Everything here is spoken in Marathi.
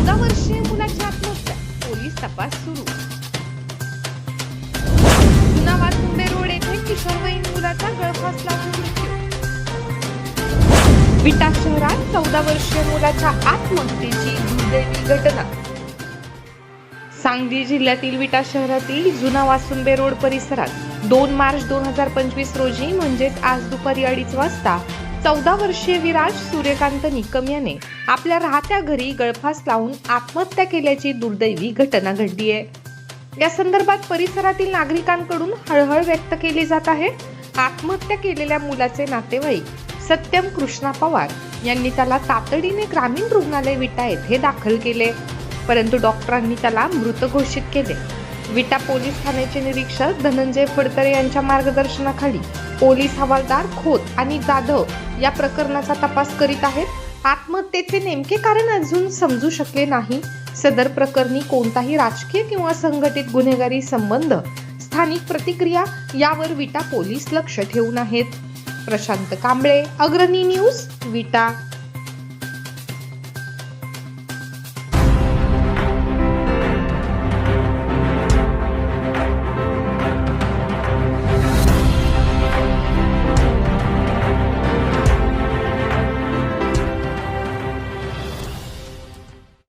चौदा वर्षीय मुलाची आत्महत्या. पोलीस तपास सुरू. जुनावाद मुंबई रोड येथे किशोरवयीन मुलाचा गळफास लागून मृत्यू. विटा शहरात चौदा वर्षीय मुलाच्या आत्महत्येची दुर्दैवी घटना. सांगली जिल्ह्यातील विटा शहरातील जुना वासुंबे रोड परिसरात दोन मार्च दोन हजार पंचवीस रोजी म्हणजेच आज दुपारी अडीच वाजता चौदा वर्षीय विराज सूर्यकांत निकम याने आपल्या राहत्या घरी गळफास लावून आत्महत्या केल्याची दुर्दैवी घटना घडली आहे. या संदर्भात परिसरातील नागरिकांकडून हळहळ व्यक्त केली जात आहे. आत्महत्या केलेल्या मुलाचे नातेवाईक सत्यम कृष्णा पवार यांनी त्याला तातडीने ग्रामीण रुग्णालय विटा येथे दाखल केले. परंतु डॉक्टरांनी त्याला मृत घोषित केले. विटा पोलीस ठाण्याचे निरीक्षक धनंजय फडतरे यांच्या मार्गदर्शनाखाली पोलीस हवालदार खोत आणि जाधव या प्रकरणाचा तपास करीत आहेत. आत्महत्येचे नेमके कारण अजून समजू शकले नाही. सदर प्रकरणी कोणताही राजकीय किंवा संघटित गुन्हेगारी संबंध स्थानिक प्रतिक्रिया यावर विटा पोलीस लक्ष ठेवून आहेत. प्रशांत कांबळे अग्रणी न्यूज विटा.